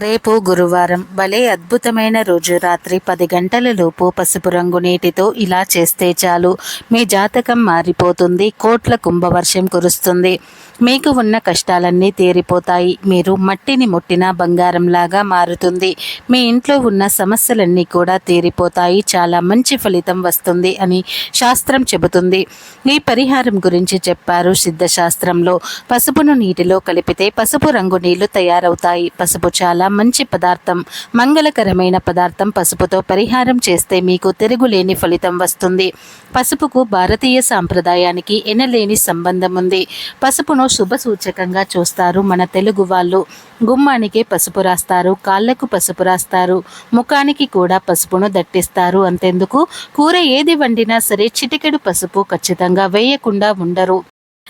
రేపు గురువారం భలే అద్భుతమైన రోజు. రాత్రి పది గంటల లోపు పసుపు రంగు నీటితో ఇలా చేస్తే చాలు. మీ జాతకం మారిపోతుంది కోట్ల కుంభవర్షం కురుస్తుంది. మీకు ఉన్న కష్టాలన్నీ తీరిపోతాయి. మీరు మట్టిని ముట్టిన బంగారంలాగా మారుతుంది. మీ ఇంట్లో ఉన్న సమస్యలన్నీ కూడా తీరిపోతాయి. చాలా మంచి ఫలితం వస్తుంది అని శాస్త్రం చెబుతుంది. ఈ పరిహారం గురించి చెప్పారు సిద్ధశాస్త్రంలో. పసుపును నీటిలో కలిపితే పసుపు రంగు నీళ్ళు తయారవుతాయి. పసుపు చాలా మంచి పదార్థం మంగళకరమైన పదార్థం పసుపుతో పరిహారం చేస్తే మీకు తిరుగులేని ఫలితం వస్తుంది. పసుపుకు భారతీయ సాంప్రదాయానికి ఎనలేని సంబంధం ఉంది. పసుపును శుభ సూచకంగా చూస్తారు మన తెలుగు వాళ్ళు. గుమ్మానికి పసుపు రాస్తారు కాళ్ళకు పసుపు రాస్తారు ముఖానికి కూడా పసుపును దట్టిస్తారు. అంతెందుకు? కూర ఏది వండినా సరే చిటికెడు పసుపు ఖచ్చితంగా వేయకుండా ఉండరు.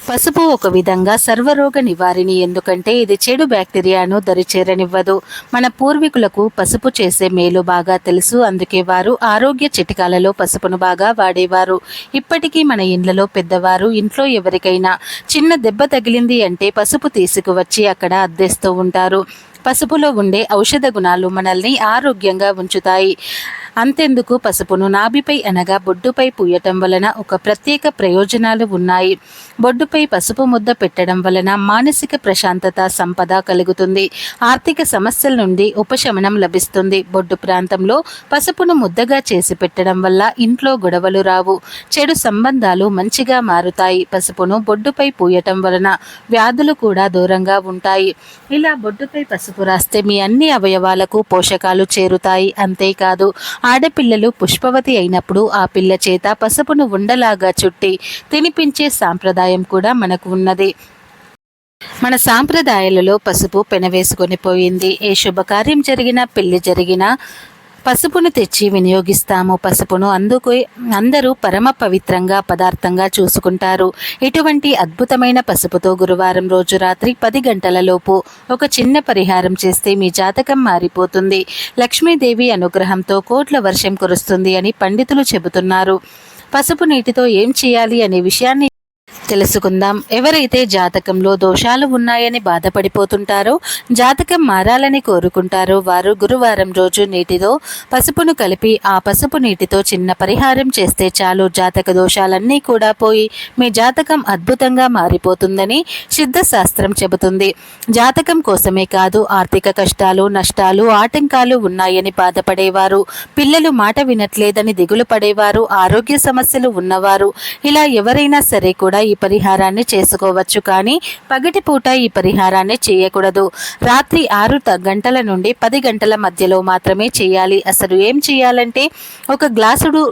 పసుపు ఒక విధంగా సర్వరోగ నివారిణి. ఎందుకంటే ఇది చెడు బ్యాక్టీరియాను దరిచేరనివ్వదు. మన పూర్వీకులకు పసుపు చేసే మేలు బాగా తెలుసు. అందుకే వారు ఆరోగ్య చిటికాలలో పసుపును బాగా వాడేవారు. ఇప్పటికీ మన ఇండ్లలో పెద్దవారు ఇంట్లో ఎవరికైనా చిన్న దెబ్బ తగిలింది అంటే పసుపు తీసుకువచ్చి అక్కడ అద్దెస్తూ ఉంటారు. పసుపులో ఉండే ఔషధ గుణాలు మనల్ని ఆరోగ్యంగా ఉంచుతాయి. అంతెందుకు పసుపును నాభిపై అనగా బొడ్డుపై పూయటం వలన ఒక ప్రత్యేక ప్రయోజనాలు ఉన్నాయి. బొడ్డుపై పసుపు ముద్ద పెట్టడం వలన మానసిక ప్రశాంతత సంపద కలుగుతుంది. ఆర్థిక సమస్యల నుండి ఉపశమనం లభిస్తుంది. బొడ్డు ప్రాంతంలో పసుపును ముద్దగా చేసి పెట్టడం వల్ల ఇంట్లో గొడవలు రావు. చెడు సంబంధాలు మంచిగా మారుతాయి. పసుపును బొడ్డుపై పూయటం వలన వ్యాధులు కూడా దూరంగా ఉంటాయి. ఇలా బొడ్డుపై పసుపు రాస్తే మీ అన్ని అవయవాలకు పోషకాలు చేరుతాయి. అంతేకాదు ఆడపిల్లలు పుష్పవతి అయినప్పుడు ఆ పిల్ల చేత పసుపును ఉండలాగా చుట్టి తినిపించే సాంప్రదాయం కూడా మనకు ఉన్నది. మన సాంప్రదాయాలలో పసుపు పెనవేసుకొని పోయింది. ఏ శుభకార్యం జరిగినా పెళ్ళి జరిగినా పసుపును తెచ్చి వినియోగిస్తాము. పసుపును అందుకు అందరూ పరమ పవిత్రంగా పదార్థంగా చూసుకుంటారు. ఇటువంటి అద్భుతమైన పసుపుతో గురువారం రోజు రాత్రి పది గంటలలోపు ఒక చిన్న పరిహారం చేస్తే మీ జాతకం మారిపోతుంది. లక్ష్మీదేవి అనుగ్రహంతో కోట్ల వర్షం కురుస్తుంది అని పండితులు చెబుతున్నారు. పసుపు నీటితో ఏం చేయాలి అనే విషయాన్ని తెలుసుకుందాం. ఎవరైతే జాతకంలో దోషాలు ఉన్నాయని బాధపడిపోతుంటారో జాతకం మారాలని కోరుకుంటారో వారు గురువారం రోజు నీటితో పసుపును కలిపి ఆ పసుపు నీటితో చిన్న పరిహారం చేస్తే చాలు. జాతక దోషాలన్నీ కూడా పోయి మీ జాతకం అద్భుతంగా మారిపోతుందని సిద్ధశాస్త్రం చెబుతుంది. జాతకం కోసమే కాదు ఆర్థిక కష్టాలు నష్టాలు ఆటంకాలు ఉన్నాయని బాధపడేవారు. పిల్లలు మాట వినట్లేదని దిగులు పడేవారు. ఆరోగ్య సమస్యలు ఉన్నవారు. ఇలా ఎవరైనా సరే కూడా ఈ పరిహారాన్ని చేసుకోవచ్చు కానీ పగటిపూట ఈ పరిహారాన్ని చేయకూడదు. రాత్రి ఆరు గంటల నుండి పది గంటల మధ్యలో మాత్రమే చేయాలి. అసలు ఏం చేయాలంటే ఒక గ్లాసుడు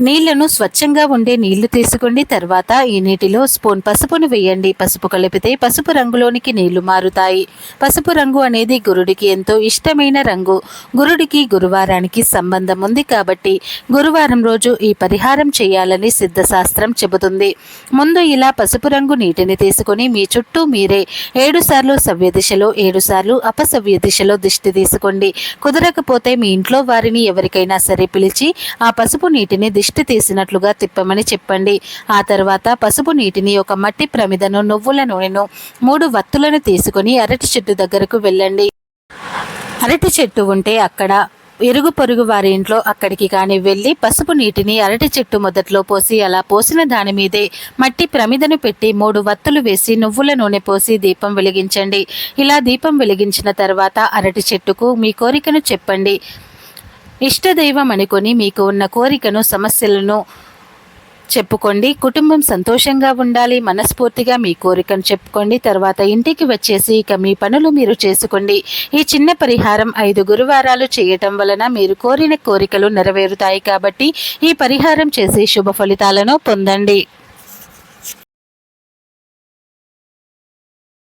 నీళ్ళను స్వచ్ఛంగా ఉండే నీళ్ళు తీసుకోండి. తర్వాత ఈ నీటిలో స్పూన్ పసుపును వేయండి. పసుపు కలిపితే పసుపు రంగులోనికి నీళ్ళు మారుతాయి. పసుపు రంగు అనేది గురుడికి ఎంతో ఇష్టమైన రంగు. గురుడికి గురువారానికి సంబంధం ఉంది కాబట్టి గురువారం రోజు ఈ పరిహారం చేయాలని సిద్ధశాస్త్రం చెబుతుంది. ముందు ఇలా పసుపు రంగు నీటిని తీసుకొని మీ చుట్టూ మీరే ఏడుసార్లు సవ్య దిశలో ఏడుసార్లు అపసవ్య దిశలో దిష్టి తీసుకోండి. కుదరకపోతే మీ ఇంట్లో వారిని ఎవరికైనా సరే పిలిచి ఆ పసుపు నీటిని దిష్టి తీసినట్లుగా తిప్పమని చెప్పండి. ఆ తర్వాత పసుపు నీటిని ఒక మట్టి ప్రమిదను నువ్వుల నూనెను మూడు వత్తులను తీసుకొని అరటి చెట్టు దగ్గరకు వెళ్ళండి. అరటి చెట్టు ఉంటే అక్కడ ఇరుగు పొరుగు వారి ఇంట్లో అక్కడికి కానీ వెళ్ళి పసుపు నీటిని అరటి చెట్టు మొదట్లో పోసి అలా పోసిన దాని మీదే మట్టి ప్రమిదను పెట్టి మూడు వత్తులు వేసి నువ్వుల నూనె పోసి దీపం వెలిగించండి. ఇలా దీపం వెలిగించిన తర్వాత అరటి చెట్టుకు మీ కోరికను చెప్పండి. ఇష్టదైవం అనుకొని మీకు ఉన్న కోరికను సమస్యలను చెప్పుకోండి. కుటుంబం సంతోషంగా ఉండాలి మనస్ఫూర్తిగా మీ కోరికను చెప్పుకోండి. తర్వాత ఇంటికి వచ్చేసి ఇక మీ పనులు మీరు చేసుకోండి. ఈ చిన్న పరిహారం ఐదు గురువారాలు చేయటం వలన మీరు కోరిన కోరికలు నెరవేరుతాయి కాబట్టి ఈ పరిహారం చేసి శుభ ఫలితాలను పొందండి.